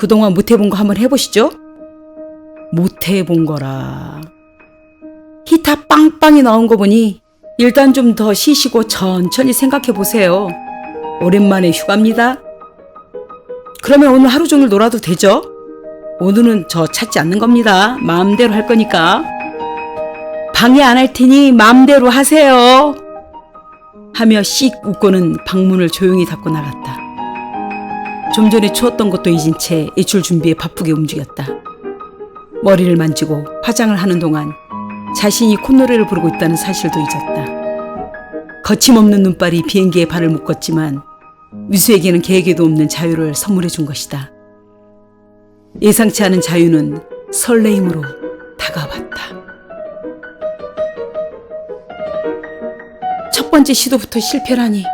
그동안 못 해본 거 한번 해보시죠. 못 해본 거라. 히타 빵빵이 나온 거 보니 일단 좀 더 쉬시고 천천히 생각해 보세요. 오랜만에 휴가입니다. 그러면 오늘 하루 종일 놀아도 되죠? 오늘은 저 찾지 않는 겁니다. 마음대로 할 거니까. 방해 안 할 테니 마음대로 하세요. 하며 씩 웃고는 방문을 조용히 닫고 나갔다. 좀 전에 추웠던 것도 잊은 채 외출 준비에 바쁘게 움직였다. 머리를 만지고 화장을 하는 동안 자신이 콧노래를 부르고 있다는 사실도 잊었다. 거침없는 눈발이 비행기에 발을 묶었지만 미수에게는 계획에도 없는 자유를 선물해 준 것이다. 예상치 않은 자유는 설레임으로 다가왔다. 첫 번째 시도부터 실패라니